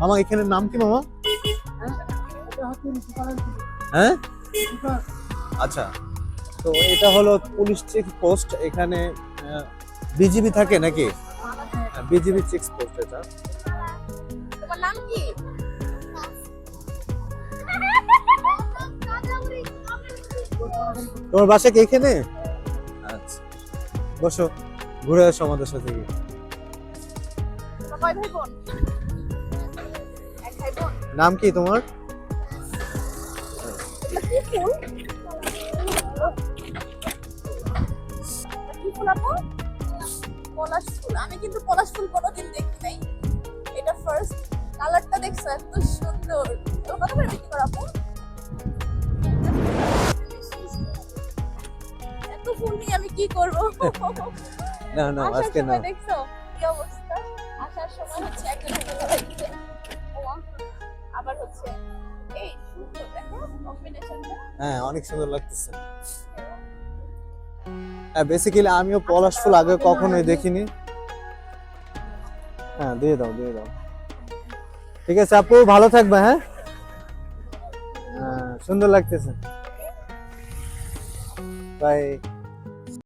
মামা এখানে নাম কি মামা? হ্যাঁ? আচ্ছা তো এটা হলো পুলিশ চেক পোস্ট এখানে বিজিবি থাকে নাকি? বিজিবি চেক পোস্ট এটা। তোমার নাম কি? তোমার বাসা কি এখানে? আচ্ছা বসো ঘুরে আসো আমাদের সাথে। গিয়ে নাম কি তোমার? পলাশ ফুল আমি কিন্তু পলাশ ফুল কোনোদিন দেখি নাই। এটা ফার্স্ট কালারটা দেখছ এত সুন্দর। কত করে বিক্রি করো আপু? এত ফুল নিয়ে আমি কি করব? না না আজকে না। দেখছ? কি অবস্থা? আসার সময় হচ্ছে একটা হ্যাঁ অনেক সুন্দর লাগতেছে। হ্যাঁ বেসিক্যালি আমিও পলাশ ফুল আগে কখনোই দেখিনি। হ্যাঁ দিয়ে দাও দিয়ে দাও। ঠিক আছে, আপু, ভালো থাকবে হ্যাঁ? হ্যাঁ সুন্দর লাগতেছে। বাই